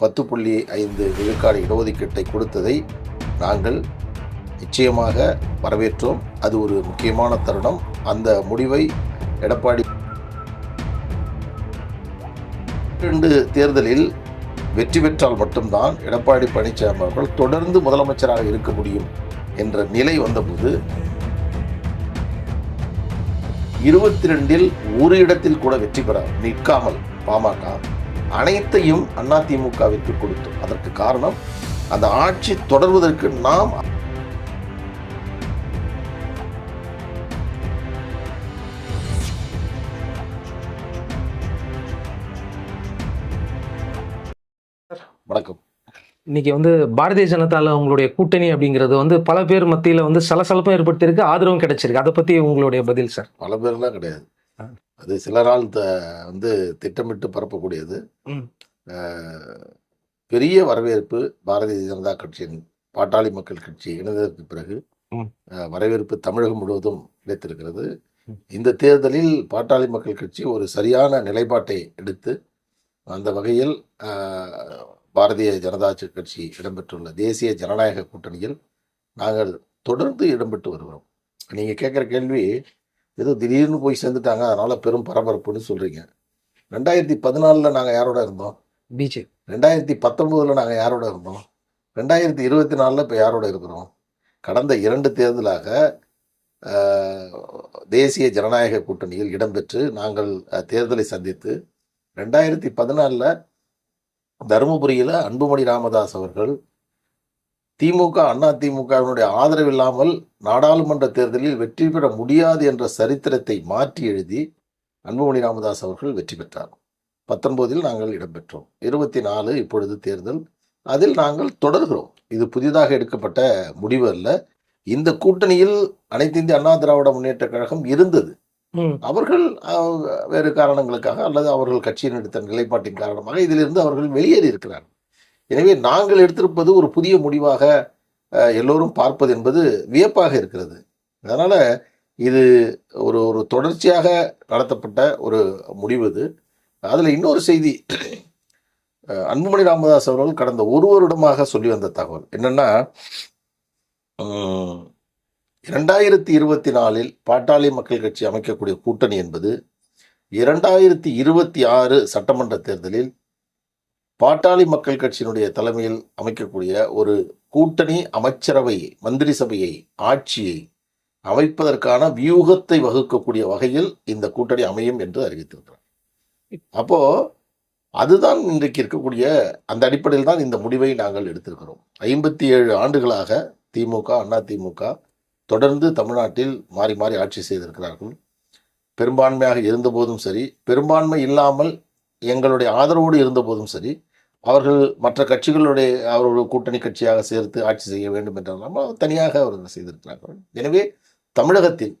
பத்து புள்ளி ஐந்து விழுக்காடு இடஒதுக்கீட்டை கொடுத்ததை நாங்கள் நிச்சயமாக வரவேற்றோம். அது ஒரு முக்கியமான தருணம். அந்த முடிவை எடப்பாடி இரண்டு தேர்தலில் வெற்றி பெற்றால் மட்டும்தான் எடப்பாடி பழனிசாமி அவர்கள் தொடர்ந்து முதலமைச்சராக இருக்க முடியும் என்ற நிலை வந்தபோது இருபத்தி ரெண்டில் ஒரு இடத்தில் கூட வெற்றி பெற நிற்காமல் பாமக அனைத்தையும் அதிமுகவிற்கு கொடுத்தோம். அதற்கு காரணம் அந்த ஆட்சி தொடர்வதற்கு நாம் வணக்கம். இன்னைக்கு வந்து பாரதிய ஜனதால உங்களுடைய கூட்டணி அப்படிங்கிறது வந்து பல பேர் மத்தியில வந்து சலசலப்பும் ஏற்பட்டிருக்கு ஆதரவும் கிடைச்சிருக்கு. அதை பத்தி உங்களுடைய பதில் சார்? பல பேர்லாம் கிடையாது. அது சிலரால் த வந்து திட்டமிட்டு பரப்பக்கூடியது. பெரிய வரவேற்பு பாரதிய ஜனதா கட்சியின் பாட்டாளி மக்கள் கட்சி இணைந்ததற்கு பிறகு வரவேற்பு தமிழகம் முழுவதும் கிடைத்திருக்கிறது. இந்த தேர்தலில் பாட்டாளி மக்கள் கட்சி ஒரு சரியான நிலைப்பாட்டை எடுத்து அந்த வகையில் பாரதிய ஜனதா கட்சி இடம்பெற்றுள்ள தேசிய ஜனநாயக கூட்டணியில் நாங்கள் தொடர்ந்து இடம்பெற்று வருகிறோம். நீங்கள் கேட்குற கேள்வி ஏதோ திடீர்னு போய் சேர்ந்துட்டாங்க. அதனால பெரும் பரபரப்புன்னு சொல்றீங்க. ரெண்டாயிரத்தி பதினாலில் நாங்கள் யாரோட இருந்தோம்? பிஜே. ரெண்டாயிரத்தி பத்தொம்போதில் நாங்கள் யாரோட இருந்தோம்? ரெண்டாயிரத்தி இருபத்தி நாலில் இப்போ யாரோட இருக்கிறோம்? கடந்த இரண்டு தேர்தலாக தேசிய ஜனநாயக கூட்டணியில் இடம்பெற்று நாங்கள் தேர்தலை சந்தித்து ரெண்டாயிரத்தி பதினாலில் தருமபுரியில் அன்புமணி ராமதாஸ் அவர்கள் திமுக அண்ணா திமுகவினுடைய ஆதரவு இல்லாமல் நாடாளுமன்ற தேர்தலில் வெற்றி பெற முடியாது என்ற சரித்திரத்தை மாற்றி எழுதி அன்புமணி ராமதாஸ் அவர்கள் வெற்றி பெற்றார். பத்தொன்பதில் நாங்கள் இடம்பெற்றோம். இருபத்தி நாலு இப்பொழுது தேர்தல். அதில் நாங்கள் தொடர்கிறோம். இது புதிதாக எடுக்கப்பட்ட முடிவு அல்ல. இந்த கூட்டணியில் அனைத்து இந்திய அண்ணா திராவிட முன்னேற்ற கழகம் இருந்தது. அவர்கள் வேறு காரணங்களுக்காக அல்லது அவர்கள் கட்சியின் எடுத்த நிலைப்பாட்டின் காரணமாக இதிலிருந்து அவர்கள் வெளியேறி இருக்கிறார்கள். எனவே நாங்கள் எடுத்திருப்பது ஒரு புதிய முடிவாக எல்லோரும் பார்ப்பது என்பது வியப்பாக இருக்கிறது. அதனால் இது ஒரு ஒரு தொடர்ச்சியாக நடத்தப்பட்ட ஒரு முடிவு இது. அதில் இன்னொரு செய்தி அன்புமணி ராமதாஸ் அவர்கள் கடந்த ஒரு வருடமாக சொல்லி வந்த தகவல் என்னன்னா இரண்டாயிரத்தி இருபத்தி நாலில் பாட்டாளி மக்கள் கட்சி அமைக்கக்கூடிய கூட்டணி என்பது இரண்டாயிரத்தி இருபத்தி ஆறு சட்டமன்ற தேர்தலில் பாட்டாளி மக்கள் கட்சியினுடைய தலைமையில் அமைக்கக்கூடிய ஒரு கூட்டணி அமைச்சரவை மந்திரி சபையை ஆட்சியை அமைப்பதற்கான வியூகத்தை வகுக்கக்கூடிய வகையில் இந்த கூட்டணி அமையும் என்று அறிவித்திருக்கிறார். அப்போ அதுதான் இன்றைக்கு இருக்கக்கூடிய அந்த அடிப்படையில் தான் இந்த முடிவை நாங்கள் எடுத்திருக்கிறோம். ஐம்பத்தி ஏழு ஆண்டுகளாக திமுக அண்ணா திமுக தொடர்ந்து தமிழ்நாட்டில் மாறி மாறி ஆட்சி செய்திருக்கிறார்கள். பெரும்பான்மையாக இருந்தபோதும் சரி பெரும்பான்மை இல்லாமல் எங்களுடைய ஆதரவோடு இருந்தபோதும் சரி அவர்கள் மற்ற கட்சிகளுடைய அவர்கள் கூட்டணி கட்சியாக சேர்த்து ஆட்சி செய்ய வேண்டும் என்றாலும் தனியாக அவர்கள் செய்திருக்கிறார்கள்? எனவே தமிழகத்தில்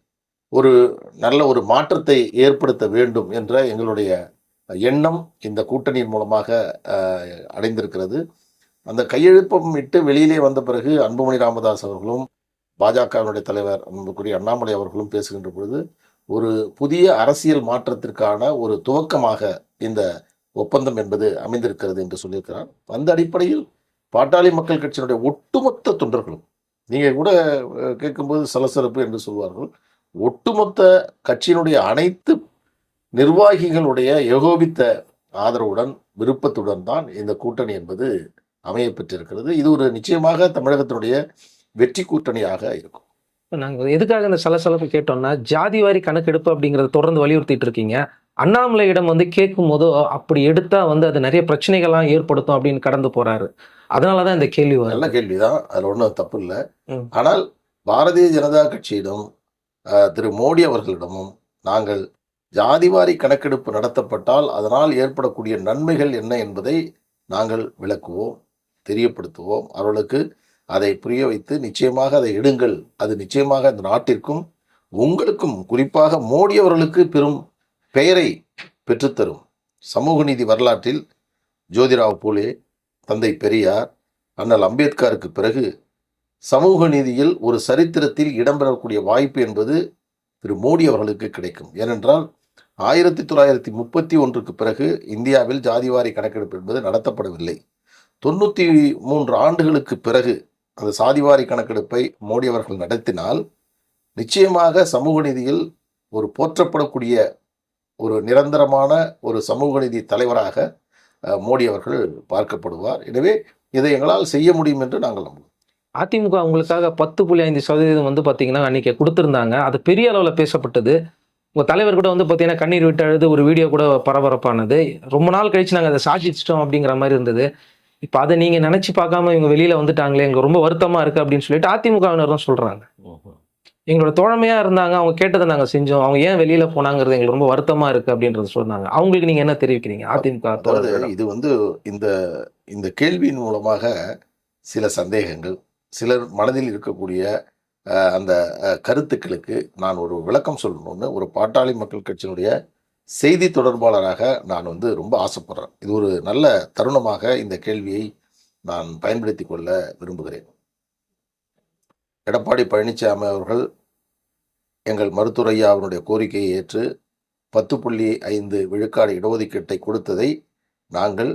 ஒரு நல்ல ஒரு மாற்றத்தை ஏற்படுத்த வேண்டும் என்ற எங்களுடைய எண்ணம் இந்த கூட்டணியின் மூலமாக அடைந்திருக்கிறது. அந்த கையெழுப்பம் இட்டு வெளியிலே வந்த பிறகு அன்புமணி ராமதாஸ் அவர்களும் பாஜகவினுடைய தலைவர் அன்புக்குரிய அண்ணாமலை அவர்களும் பேசுகின்ற பொழுது ஒரு புதிய அரசியல் மாற்றத்திற்கான ஒரு துவக்கமாக இந்த ஒப்பந்தம் என்பது அமைந்திருக்கிறது என்று சொல்லியிருக்கிறார். அந்த அடிப்படையில் பாட்டாளி மக்கள் கட்சியினுடைய ஒட்டுமொத்த தொண்டர்களும் நீங்கள் கூட கேட்கும்போது சலசலப்பு என்று சொல்வார்கள் ஒட்டுமொத்த கட்சியினுடைய அனைத்து நிர்வாகிகளுடைய ஏகோபித்த ஆதரவுடன் விருப்பத்துடன் தான் இந்த கூட்டணி என்பது அமைய பெற்றிருக்கிறது. இது ஒரு நிச்சயமாக தமிழகத்தினுடைய வெற்றி கூட்டணியாக இருக்கும். நாங்கள் எதுக்காக இந்த சலசலப்பு கேட்டோம்னா ஜாதி வாரி கணக்கெடுப்பு அப்படிங்கிறத தொடர்ந்து வலியுறுத்திட்டு இருக்கீங்க. அண்ணாமலையிடம் வந்து கேட்கும் போது அப்படி எடுத்தா வந்து அது நிறைய பிரச்சனைகள்லாம் ஏற்படுத்தும் அப்படின்னு கடந்து போறாரு. அதனாலதான் இந்த கேள்வி நல்ல வருது கேள்விதான். அதில் ஒன்றும் தப்பு இல்லை. ஆனால் பாரதிய ஜனதா கட்சியிடம் திரு மோடி அவர்களிடமும் நாங்கள் ஜாதிவாரி கணக்கெடுப்பு நடத்தப்பட்டால் அதனால் ஏற்படக்கூடிய நன்மைகள் என்ன என்பதை நாங்கள் விளக்குவோம் தெரியப்படுத்துவோம். அவர்களுக்கு அதை புரிய வைத்து நிச்சயமாக அதை எடுங்கள். அது நிச்சயமாக இந்த நாட்டிற்கும் உங்களுக்கும் குறிப்பாக மோடி அவர்களுக்கு பெரும் பெயரை பெற்றுத்தரும். சமூக நீதி வரலாற்றில் ஜோதிராவ் பூலே தந்தை பெரியார் அண்ணல் அம்பேத்கருக்கு பிறகு சமூக நீதியில் ஒரு சரித்திரத்தில் இடம்பெறக்கூடிய வாய்ப்பு என்பது திரு மோடி அவர்களுக்கு கிடைக்கும். ஏனென்றால் ஆயிரத்தி தொள்ளாயிரத்தி முப்பத்தி ஒன்றுக்கு பிறகு இந்தியாவில் ஜாதிவாரி கணக்கெடுப்பு என்பது நடத்தப்படவில்லை. தொண்ணூற்றி மூன்று ஆண்டுகளுக்கு பிறகு அந்த சாதிவாரி கணக்கெடுப்பை மோடி அவர்கள் நடத்தினால் நிச்சயமாக சமூக நீதியில் ஒரு போற்றப்படக்கூடிய ஒரு நிரந்தரமான ஒரு சமூக நீதி தலைவராக மோடி அவர்கள் பார்க்கப்படுவார். எனவே இதை எங்களால் செய்ய முடியும் என்று நாங்கள் நம்புகிறோம். அதிமுக உங்களுக்காக பத்து புள்ளி ஐந்து சதவீதம் வந்து பார்த்தீங்கன்னா அன்னைக்கு கொடுத்துருந்தாங்க. அது பெரிய அளவில் பேசப்பட்டது. உங்கள் தலைவர் கூட வந்து பார்த்தீங்கன்னா கண்ணீர் விட்டு அழுது ஒரு வீடியோ கூட பரபரப்பானது. ரொம்ப நாள் கழிச்சு நாங்கள் அதை சாதிச்சிட்டோம் அப்படிங்கிற மாதிரி இருந்தது. இப்போ அதை நீங்கள் நினச்சி பார்க்காம இவங்க வெளியில் வந்துட்டாங்களே எங்களுக்கு ரொம்ப வருத்தமாக இருக்குது அப்படின்னு சொல்லிட்டு அதிமுகவினர் தான் சொல்கிறாங்க எங்களோட தோழமையாக இருந்தாங்க. அவங்க கேட்டதை நாங்கள் செஞ்சோம். அவங்க ஏன் வெளியில் போனாங்கிறது எங்களுக்கு ரொம்ப வருத்தமாக இருக்குது அப்படின்றத சொன்னாங்க. அவங்களுக்கு நீங்கள் என்ன தெரிவிக்கிறீங்க? அதிமுக அதாவது? இது வந்து இந்த இந்த கேள்வியின் மூலமாக சில சந்தேகங்கள் சிலர் மனதில் இருக்கக்கூடிய அந்த கருத்துக்களுக்கு நான் ஒரு விளக்கம் சொல்லணும்னு ஒரு பாட்டாளி மக்கள் கட்சியினுடைய செய்தி தொடர்பாளராக நான் வந்து ரொம்ப ஆசைப்படுறேன். இது ஒரு நல்ல தருணமாக இந்த கேள்வியை நான் பயன்படுத்தி கொள்ள விரும்புகிறேன். எடப்பாடி பழனிசாமி அவர்கள் எங்கள் மருத்துவரையா அவருடைய கோரிக்கையை ஏற்று பத்து புள்ளி ஐந்து விழுக்காடு இடஒதுக்கீட்டை கொடுத்ததை நாங்கள்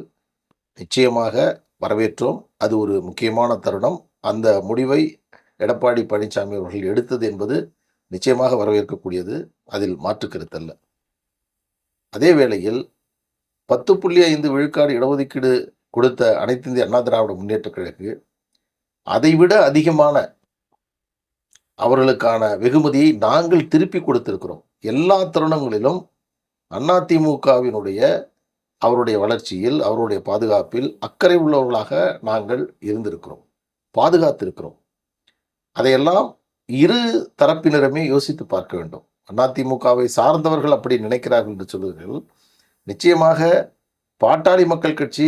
நிச்சயமாக வரவேற்றோம். அது ஒரு முக்கியமான தருணம். அந்த முடிவை எடப்பாடி பழனிசாமி அவர்கள் எடுத்தது என்பது நிச்சயமாக வரவேற்கக்கூடியது. அதில் மாற்று கருத்தல்ல. அதே வேளையில் பத்து புள்ளி ஐந்து விழுக்காடு இடஒதுக்கீடு கொடுத்த அனைத்து இந்திய அண்ணா திராவிட முன்னேற்ற கழகு அதைவிட அதிகமான அவர்களுக்கான வெகுமதியை நாங்கள் திருப்பி கொடுத்திருக்கிறோம். எல்லா தருணங்களிலும் அதிமுகவினுடைய அவருடைய வளர்ச்சியில் அவருடைய பாதுகாப்பில் அக்கறை உள்ளவர்களாக நாங்கள் இருந்திருக்கிறோம். பாதுகாத்திருக்கிறோம். அதையெல்லாம் இரு தரப்பினருமே யோசித்து பார்க்க வேண்டும். அதிமுகவை சார்ந்தவர்கள் அப்படி நினைக்கிறார்கள் என்று சொல்லுகிறீர்கள் நிச்சயமாக பாட்டாளி மக்கள் கட்சி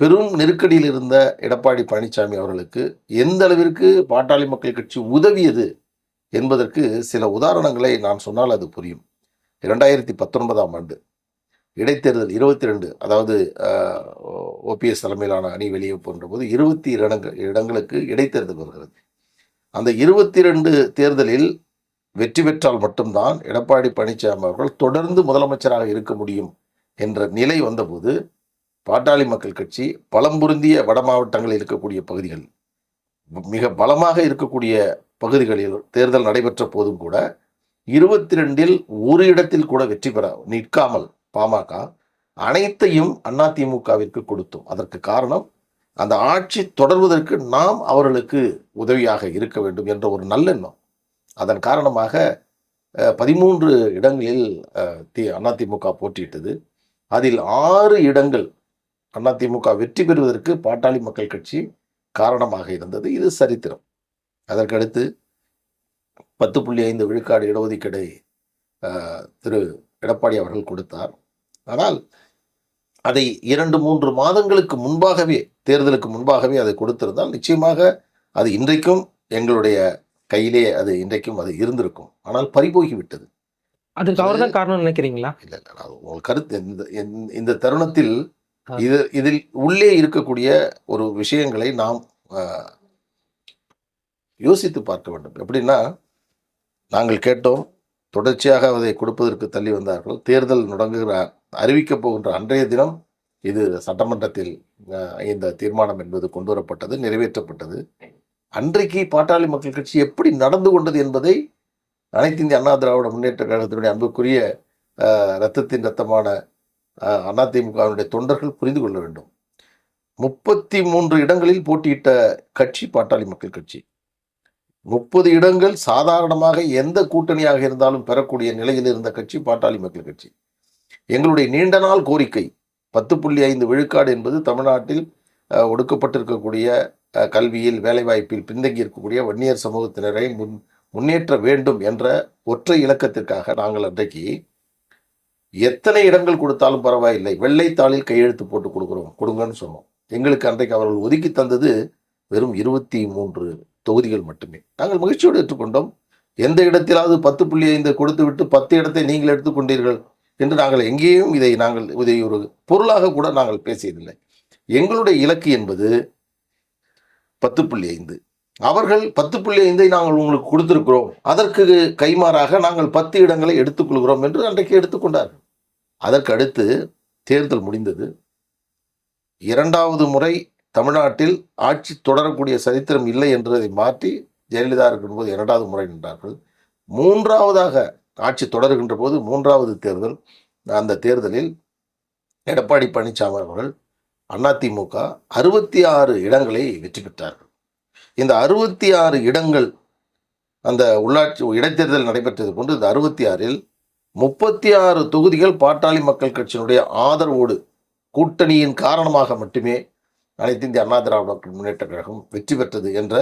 பெரும் நெருக்கடியில் இருந்த எடப்பாடி பழனிசாமி அவர்களுக்கு எந்த அளவிற்கு பாட்டாளி மக்கள் கட்சி உதவியது என்பதற்கு சில உதாரணங்களை நான் சொன்னால் அது புரியும். இரண்டாயிரத்தி பத்தொன்பதாம் ஆண்டு இடைத்தேர்தல் இருபத்தி ரெண்டு அதாவது ஓபிஎஸ் தலைமையிலான அணி வெளியே போன்ற போது இருபத்தி இடங்கள் இடங்களுக்கு இடைத்தேர்தல் வருகிறது. அந்த இருபத்தி ரெண்டு தேர்தலில் வெற்றி பெற்றால் மட்டும்தான் எடப்பாடி பழனிசாமி அவர்கள் தொடர்ந்து முதலமைச்சராக இருக்க முடியும் என்ற நிலை வந்தபோது பாட்டாளி மக்கள் கட்சி பலம் பொருந்திய வட மாவட்டங்களில் இருக்கக்கூடிய பகுதிகள் மிக பலமாக இருக்கக்கூடிய பகுதிகளில் தேர்தல் நடைபெற்ற போதும் கூட இருபத்தி ரெண்டில் ஒரு இடத்தில் கூட வெற்றி பெற நிற்காமல் பாமக அனைத்தையும் அதிமுகவிற்கு கொடுத்தோம். அதற்கு காரணம் அந்த ஆட்சி தொடர்வதற்கு நாம் அவர்களுக்கு உதவியாக இருக்க வேண்டும் என்ற ஒரு நல்லெண்ணம் அதன் காரணமாக பதிமூன்று இடங்களில் தி அதிமுக போட்டியிட்டது. அதில் ஆறு இடங்கள் அதிமுக வெற்றி பெறுவதற்கு பாட்டாளி மக்கள் கட்சி காரணமாக இருந்தது. இது சரித்திரம். அதற்கடுத்து பத்து புள்ளி ஐந்து விழுக்காடு இடஒதுக்கீடை திரு எடப்பாடி அவர்கள் கொடுத்தார். ஆனால் அதை இரண்டு மூன்று மாதங்களுக்கு முன்பாகவே தேர்தலுக்கு முன்பாகவே அதை கொடுத்திருந்தால் நிச்சயமாக அது இன்றைக்கும் எங்களுடைய கையிலே அது இன்றைக்கும் அது இருந்திருக்கும். ஆனால் பறிபோகி விட்டது அதுக்கு அவர் தான் காரணம் நினைக்கிறீங்களா? இல்லை உங்கள் கருத்து. இந்த இந்த- தருணத்தில். இது இதில் உள்ளே இருக்கக்கூடிய ஒரு விஷயங்களை நாம் யோசித்து பார்க்க வேண்டும். எப்படின்னா நாங்கள் கேட்டோம் தொடர்ச்சியாக அதை கொடுப்பதற்கு தள்ளி வந்தார்கள். தேர்தல் நுடங்குகிற அறிவிக்கப் போகின்ற அன்றைய தினம் இது சட்டமன்றத்தில் இந்த தீர்மானம் என்பது கொண்டு வரப்பட்டது நிறைவேற்றப்பட்டது. அன்றைக்கு பாட்டாளி மக்கள் கட்சி எப்படி நடந்து கொண்டது என்பதை அனைத்து இந்திய அண்ணா திராவிட முன்னேற்ற கழகத்தினுடைய அன்புக்குரிய ரத்தத்தின் ரத்தமான அதிமுகவினுடைய தொண்டர்கள் புரிந்து கொள்ள வேண்டும். முப்பத்தி மூன்று இடங்களில் போட்டியிட்ட கட்சி பாட்டாளி மக்கள் கட்சி. முப்பது இடங்கள் சாதாரணமாக எந்த கூட்டணியாக இருந்தாலும் பெறக்கூடிய நிலையில் இருந்த கட்சி பாட்டாளி மக்கள் கட்சி. எங்களுடைய நீண்ட நாள் கோரிக்கை பத்து புள்ளி ஐந்து விழுக்காடு என்பது தமிழ்நாட்டில் ஒடுக்கப்பட்டிருக்கக்கூடிய கல்வியில் வேலைவாய்ப்பில் பின்தங்கி இருக்கக்கூடிய வன்னியர் சமூகத்தினரை முன் முன்னேற்ற வேண்டும் என்ற ஒற்றை இலக்கத்திற்காக நாங்கள் அன்றைக்கு எத்தனை இடங்கள் கொடுத்தாலும் பரவாயில்லை. வெள்ளைத்தாளில் கையெழுத்து போட்டு கொடுக்குறோம். கொடுங்கன்னு சொன்னோம். எங்களுக்கு அன்றைக்கு அவர்கள் ஒதுக்கி தந்தது வெறும் இருபத்தி மூன்று தொகுதிகள் மட்டுமே. நாங்கள் மகிழ்ச்சியோடு ஏற்றுக்கொண்டோம். எந்த இடத்திலாவது பத்து புள்ளி ஐந்து கொடுத்து விட்டு பத்து இடத்தை நீங்கள் எடுத்துக்கொண்டீர்கள் என்று நாங்கள் எங்கேயும் இதை நாங்கள் இதை ஒரு பொருளாக கூட நாங்கள் பேசியதில்லை. எங்களுடைய இலக்கு என்பது பத்து புள்ளி ஐந்து. அவர்கள் பத்து புள்ளி ஐந்தை நாங்கள் உங்களுக்கு கொடுத்திருக்கிறோம். அதற்கு கைமாறாக நாங்கள் பத்து இடங்களை எடுத்துக்கொள்கிறோம் என்று அன்றைக்கு எடுத்துக்கொண்டார்கள் அதற்கு அடுத்து தேர்தல் முடிந்தது. இரண்டாவது முறை தமிழ்நாட்டில் ஆட்சி தொடரக்கூடிய சரித்திரம் இல்லை என்றதை மாற்றி ஜெயலலிதா இருக்கும்போது இரண்டாவது முறை நின்றார்கள். மூன்றாவதாக ஆட்சி தொடர்கின்ற போது மூன்றாவது தேர்தல் அந்த தேர்தலில் எடப்பாடி பழனிசாமி அவர்கள் அதிமுக அறுபத்தி ஆறு இடங்களை வெற்றி பெற்றார்கள். இந்த அறுபத்தி ஆறு இடங்கள் அந்த உள்ளாட்சி இடைத்தேர்தல் நடைபெற்றது போன்று இந்த அறுபத்தி ஆறில் முப்பத்தி ஆறு தொகுதிகள் பாட்டாளி மக்கள் கட்சியினுடைய ஆதரவோடு கூட்டணியின் காரணமாக மட்டுமே அனைத்து இந்திய அண்ணா திராவிட மக்கள் முன்னேற்ற கழகம் வெற்றி பெற்றது என்ற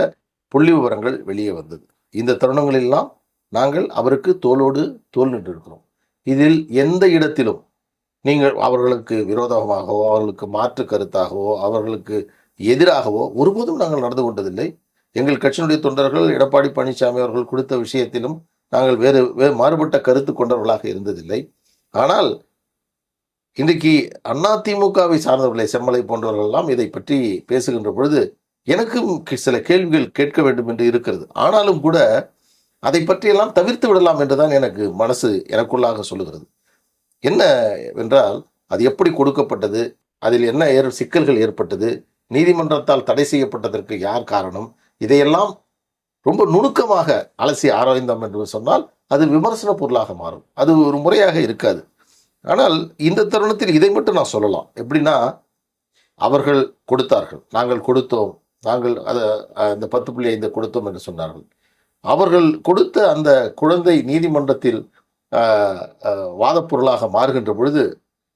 புள்ளி விவரங்கள் வெளியே வந்தது. இந்த தருணங்களெல்லாம் நாங்கள் அவருக்கு தோளோடு தோல் நின்றிருக்கிறோம். இதில் எந்த இடத்திலும் நீங்கள் அவர்களுக்கு விரோதமாகவோ அவர்களுக்கு மாற்று கருத்தாகவோ அவர்களுக்கு எதிராகவோ ஒருபோதும் நாங்கள் நடந்து கொண்டதில்லை. எங்கள் கட்சியினுடைய தொண்டர்கள் எடப்பாடி பழனிசாமி அவர்கள் கொடுத்த விஷயத்திலும் நாங்கள் வேறு வேறு மாறுபட்ட கருத்து கொண்டவர்களாக இருந்ததில்லை. ஆனால் இன்றைக்கு அதிமுகவை சார்ந்தவர்களை செம்மலை போன்றவர்கள்லாம் இதை பற்றி பேசுகின்ற பொழுது எனக்கும் சில கேள்விகள் கேட்க வேண்டும் என்று இருக்கிறது. ஆனாலும் கூட அதை பற்றியெல்லாம் தவிர்த்து விடலாம் என்றுதான் எனக்கு மனசு எனக்குள்ளாக சொல்லுகிறது. என்ன என்றால் அது எப்படி கொடுக்கப்பட்டது? அதில் என்ன ஏற் சிக்கல்கள் ஏற்பட்டது? நீதிமன்றத்தால் தடை செய்யப்பட்டதற்கு யார் காரணம்? இதையெல்லாம் ரொம்ப நுணுக்கமாக அலசி ஆராய்ந்தோம் என்று சொன்னால் அது விமர்சன பொருளாக மாறும். அது ஒரு முறையாக இருக்காது. ஆனால் இந்த தருணத்தில் இதை மட்டும் நான் சொல்லலாம். எப்படின்னா அவர்கள் கொடுத்தார்கள். நாங்கள் கொடுத்தோம். நாங்கள் அதை அந்த பத்து புள்ளி ஐந்து கொடுத்தோம் என்று சொன்னார்கள். அவர்கள் கொடுத்த அந்த குழந்தை நீதிமன்றத்தில் வாதப்பொருளாக மாறுகின்ற பொழுது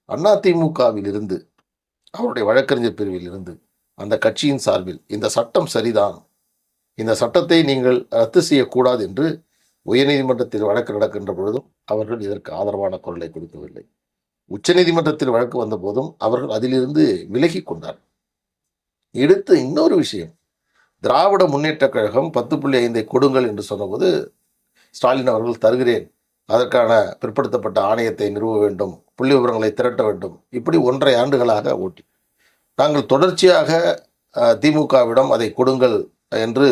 அதிமுகவில் இருந்து அவருடைய வழக்கறிஞர் பிரிவில் இருந்து அந்த கட்சியின் சார்பில் இந்த சட்டம் சரிதான் இந்த சட்டத்தை நீங்கள் ரத்து செய்யக்கூடாது என்று உயர்நீதிமன்றத்தில் வழக்கு நடக்கின்ற பொழுதும் அவர்கள் இதற்கு ஆதரவான குரலை கொடுக்கவில்லை. உச்சநீதிமன்றத்தில் வழக்கு வந்த போதும் அவர்கள் அதிலிருந்து விலகி கொண்டார். எடுத்து இன்னொரு விஷயம். திராவிட முன்னேற்றக் கழகம் பத்து புள்ளி ஐந்தை கொடுங்கள் என்று சொன்னபோது ஸ்டாலின் அவர்கள் தருகிறேன். அதற்கான பிற்படுத்தப்பட்ட ஆணையத்தை நிறுவ வேண்டும் புள்ளி விவரங்களை திரட்ட வேண்டும். இப்படி ஒன்றரை ஆண்டுகளாக ஓட்டி. நாங்கள் தொடர்ச்சியாக திமுகவிடம் அதை கொடுங்கள் என்று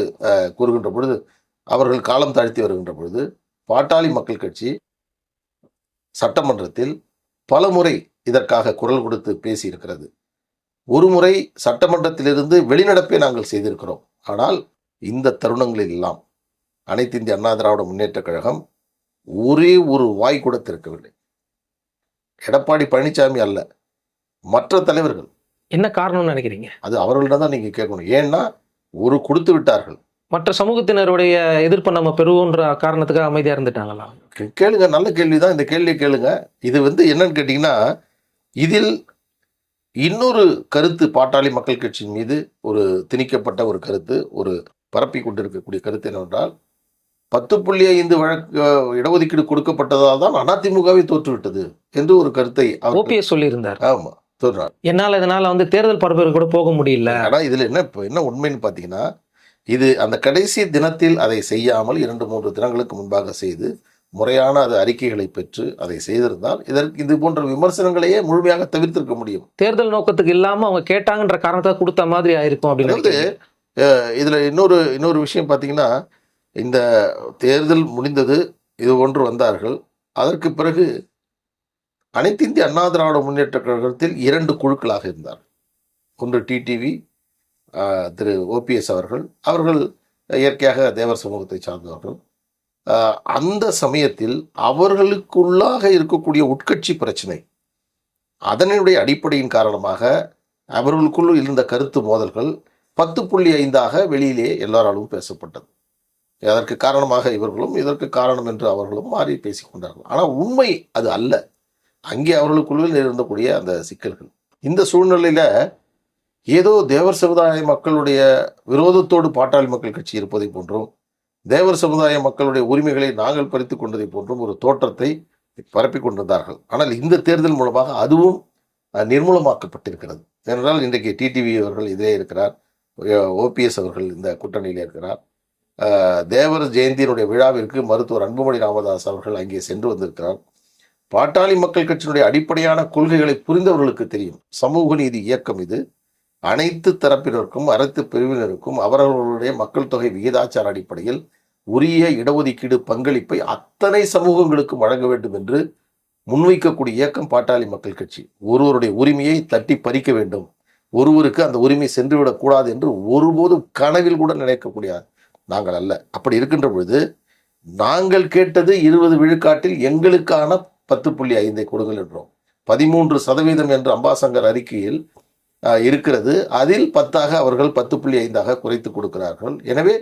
கூறுகின்ற பொழுது அவர்கள் காலம் தாழ்த்தி வருகின்ற பொழுது பாட்டாளி மக்கள் கட்சி சட்டமன்றத்தில் பல முறை இதற்காக குரல் கொடுத்து பேசியிருக்கிறது. ஒரு முறை சட்டமன்றத்திலிருந்து வெளிநடப்பை நாங்கள் செய்திருக்கிறோம். ஆனால் இந்த தருணங்களில் எல்லாம் அனைத்து இந்திய அண்ணா திராவிட முன்னேற்றக் கழகம் ஒரே ஒரு வாய் கூட திறக்கவில்லை. எடப்பாடி பழனிசாமி அல்ல மற்ற தலைவர்கள். என்ன காரணம்னு நினைக்கிறீங்க? அது அவர்களிடம் தான் நீங்க கேட்கணும். ஏன்னா ஒரு கொடுத்து விட்டார்கள். மற்ற சமூகத்தினருடைய எதிர்ப்பை நம்ம பெறுவோன்ற காரணத்துக்காக அமைதியா இருந்துட்டாங்களா? கேளுங்க நல்ல கேள்விதான். இந்த கேள்வியை கேளுங்க. இது வந்து என்னன்னு கேட்டிங்கன்னா இதில் இன்னொரு கருத்து பாட்டாளி மக்கள் கட்சியின் மீது ஒரு திணிக்கப்பட்ட ஒரு கருத்து ஒரு பரப்பி கொண்டிருக்கக்கூடிய கருத்து என்னவென்றால் பத்து புள்ளி ஐந்து வழக்கு இடஒதுக்கீடு கொடுக்கப்பட்டதால் தான் அதிமுகவை தோற்றுவிட்டது என்று ஒரு கருத்தை ஓபிஎஸ் சொல்லியிருந்தார். ஆமா. சொல்றார். என்னால இதனால வந்து தேர்தல் பரப்புரைக்கு கூட போக முடியல. ஆனா இதுல என்ன இப்ப என்ன உண்மைன்னு பாத்தீங்கன்னா இது அந்த கடைசி தினத்தில் அதை செய்யாமல் இரண்டு மூன்று தினங்களுக்கு முன்பாக செய்து முறையான அது அறிக்கைகளை பெற்று அதை செய்திருந்தால் இதற்கு இது போன்ற விமர்சனங்களையே முழுமையாக தவிர்த்திருக்க முடியும். தேர்தல் நோக்கத்துக்கு இல்லாம அவங்க கேட்டாங்கன்ற காரணத்தை கொடுத்த மாதிரி ஆயிருக்கும் அப்படின்னு இதுல இன்னொரு இன்னொரு விஷயம் பாத்தீங்கன்னா இந்த தேர்தல் முடிந்தது இது ஒன்று வந்தார்கள் அதற்கு பிறகு அனைத்து இந்திய அண்ணா திராவிட முன்னேற்ற கழகத்தில் இரண்டு குழுக்களாக இருந்தார். ஒன்று டிடிவி திரு ஓபிஎஸ் அவர்கள். அவர்கள் இயற்கையாக தேவர் சமூகத்தை சார்ந்தவர்கள். அந்த சமயத்தில் அவர்களுக்குள்ளாக இருக்கக்கூடிய உட்கட்சி பிரச்சனை அதனுடைய அடிப்படையின் காரணமாக அவர்களுக்குள் இருந்த கருத்து மோதல்கள் பத்து புள்ளி ஐந்தாக வெளியிலே எல்லாராலும் பேசப்பட்டது. அதற்கு காரணமாக இவர்களும் இதற்கு காரணம் என்று அவர்களும் மாறி பேசிக்கொண்டார்கள் ஆனால் உண்மை அது அல்ல. அங்கே அவர்களுக்குள்ளில் இருந்தக்கூடிய அந்த சிக்கல்கள். இந்த சூழ்நிலையில ஏதோ தேவர் சமுதாய மக்களுடைய விரோதத்தோடு பாட்டாளி மக்கள் கட்சி இருப்பதை போன்றும் தேவர் சமுதாய மக்களுடைய உரிமைகளை நாங்கள் பறித்துக் கொண்டதை போன்றும் ஒரு தோற்றத்தை பரப்பிக் கொண்டிருந்தார்கள். ஆனால் இந்த தேர்தல் மூலமாக அதுவும் நிர்மூலமாக்கப்பட்டிருக்கிறது. ஏனென்றால் இன்றைக்கு டிடிவி அவர்கள் இதே இருக்கிறார் ஓபிஎஸ் அவர்கள் இந்த கூட்டணியில் இருக்கிறார். தேவர் ஜெயந்தியினுடைய விழாவிற்கு மருத்துவர் அன்புமணி ராமதாஸ் அவர்கள் அங்கே சென்று வந்திருக்கிறார். பாட்டாளி மக்கள் கட்சியினுடைய அடிப்படையான கொள்கைகளை புரிந்தவர்களுக்கு தெரியும். சமூக நீதி இயக்கம் இது. அனைத்து தரப்பினருக்கும் அனைத்து பிரிவினருக்கும் அவரவர்களுடைய மக்கள் தொகை விகிதாச்சார அடிப்படையில் உரிய இடஒதுக்கீடு பங்களிப்பை அத்தனை சமூகங்களுக்கும் வழங்க வேண்டும் என்று முன்வைக்கக்கூடிய இயக்கம் பாட்டாளி மக்கள் கட்சி. ஒருவருடைய உரிமையை தட்டி பறிக்க வேண்டும். ஒருவருக்கு அந்த உரிமை சென்றுவிடக்கூடாது என்று ஒருபோதும் கனவில் கூட நினைக்கக்கூடிய நாங்கள் அல்ல. அப்படி இருக்கின்ற பொழுது நாங்கள் கேட்டது இருபது விழுக்காட்டில் எங்களுக்கான பத்து புள்ளி ஐந்தை கொடுங்கள் என்றோம். பதிமூன்று சதவீதம் என்று அம்பாசங்கர் அறிக்கையில் இருக்கிறது. அதில் பத்தாக அவர்கள் பத்து புள்ளி ஐந்தாக குறைத்து கொடுக்கிறார்கள். எனவே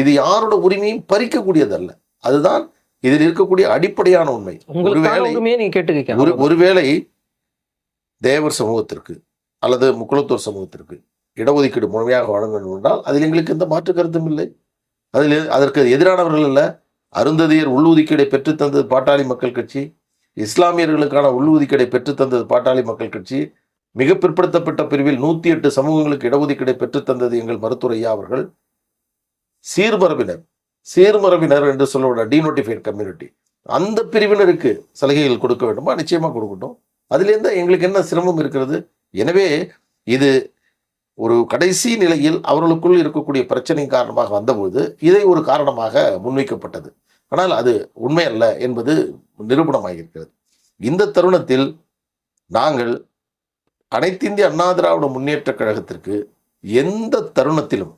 இது யாரோட உரிமையும் பறிக்கக்கூடியதல்ல. அதுதான் இதில் இருக்கக்கூடிய அடிப்படையான உண்மை. ஒருவேளை ஒருவேளை தேவர் சமூகத்திற்கு அல்லது முக்குளத்தூர் சமூகத்திற்கு இடஒதுக்கீடு முழுமையாக வழங்க வேண்டும் என்றால் அதில் எங்களுக்கு எந்த மாற்று கருத்தும் இல்லை. அதில் அதற்கு எதிரானவர்கள் அல்ல. அருந்ததியர் உள்ளொதுக்கீடை பெற்றுத்தந்தது பாட்டாளி மக்கள் கட்சி. இஸ்லாமியர்களுக்கான உள்ஒதுக்கீடை பெற்றுத்தந்தது பாட்டாளி மக்கள் கட்சி. மிக பிற்படுத்தப்பட்ட பிரிவில் நூத்தி எட்டு சமூகங்களுக்கு இடஒதுக்கீடை பெற்றுத்தந்தது எங்கள் மருத்துவரையா அவர்கள். சீர்மரபினர் சீர்மரபினர் என்று சொல்லப்பட டீநோட்டிஃபைட் கம்யூனிட்டி அந்த பிரிவினருக்கு சலுகைகள் கொடுக்க வேண்டுமா? நிச்சயமா கொடுக்கட்டும். அதுலேருந்து எங்களுக்கு என்ன சிரமம் இருக்கிறது? எனவே இது ஒரு கடைசி நிலையில் அவர்களுக்குள் இருக்கக்கூடிய பிரச்சனை காரணமாக வந்தபோது இதை ஒரு காரணமாக முன்வைக்கப்பட்டது. ஆனால் அது உண்மை அல்ல என்பது நிரூபணமாகியிருக்கிறது. இந்த தருணத்தில் நாங்கள் அனைத்திந்திய அண்ணா திராவிட முன்னேற்ற கழகத்திற்கு எந்த தருணத்திலும்.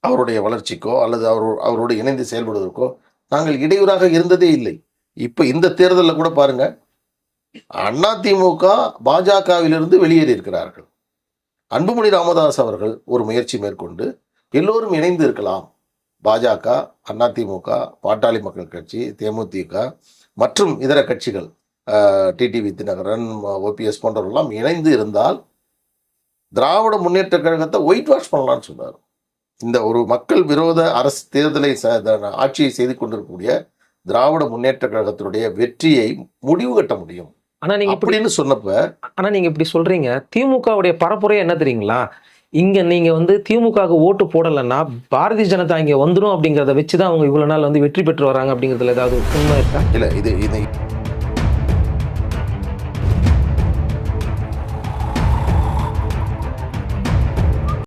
அவருடைய வளர்ச்சிக்கோ அல்லது அவர் அவரோடு இணைந்து செயல்படுவதற்கோ நாங்கள் இடையூறாக இருந்ததே இல்லை. இப்ப இந்த தேர்தலில் கூட பாருங்க அதிமுக பாஜகவிலிருந்து வெளியேறி இருக்கிறார்கள். அன்புமணி ராமதாஸ் அவர்கள் ஒரு முயற்சி மேற்கொண்டு எல்லோரும் இணைந்து இருக்கலாம். பாஜக அதிமுக பாட்டாளி மக்கள் கட்சி தேமுதிக மற்றும் இதர கட்சிகள் டிடிவி தினகரன் ஓபிஎஸ் போன்றவர்கள்லாம் இணைந்து இருந்தால் திராவிட முன்னேற்ற கழகத்தை ஒயிட் வாஷ் பண்ணலாம்னு சொன்னார். இந்த ஒரு மக்கள் விரோத அரசு தேர்தலை ஆட்சியை செய்து கொண்டிருக்கக்கூடிய திராவிட முன்னேற்ற கழகத்தினுடைய வெற்றியை முடிவு கட்ட முடியும். ஆனா நீங்க இப்படி அப்படின்னு சொன்னப்ப ஆனா நீங்க இப்படி சொல்றீங்க. திமுகவுடைய பரப்புரையே என்ன தெரியுங்களா? இங்கே நீங்கள் வந்து திமுகவுக்கு ஓட்டு போடலைன்னா பாரதிய ஜனதா இங்கே வந்துடும் அப்படிங்கிறத வச்சு தான் அவங்க இவ்வளோ நாள் வந்து வெற்றி பெற்று வராங்க அப்படிங்கிறதுல ஏதாவது உண்மை இருக்கா? இல்லை இது இது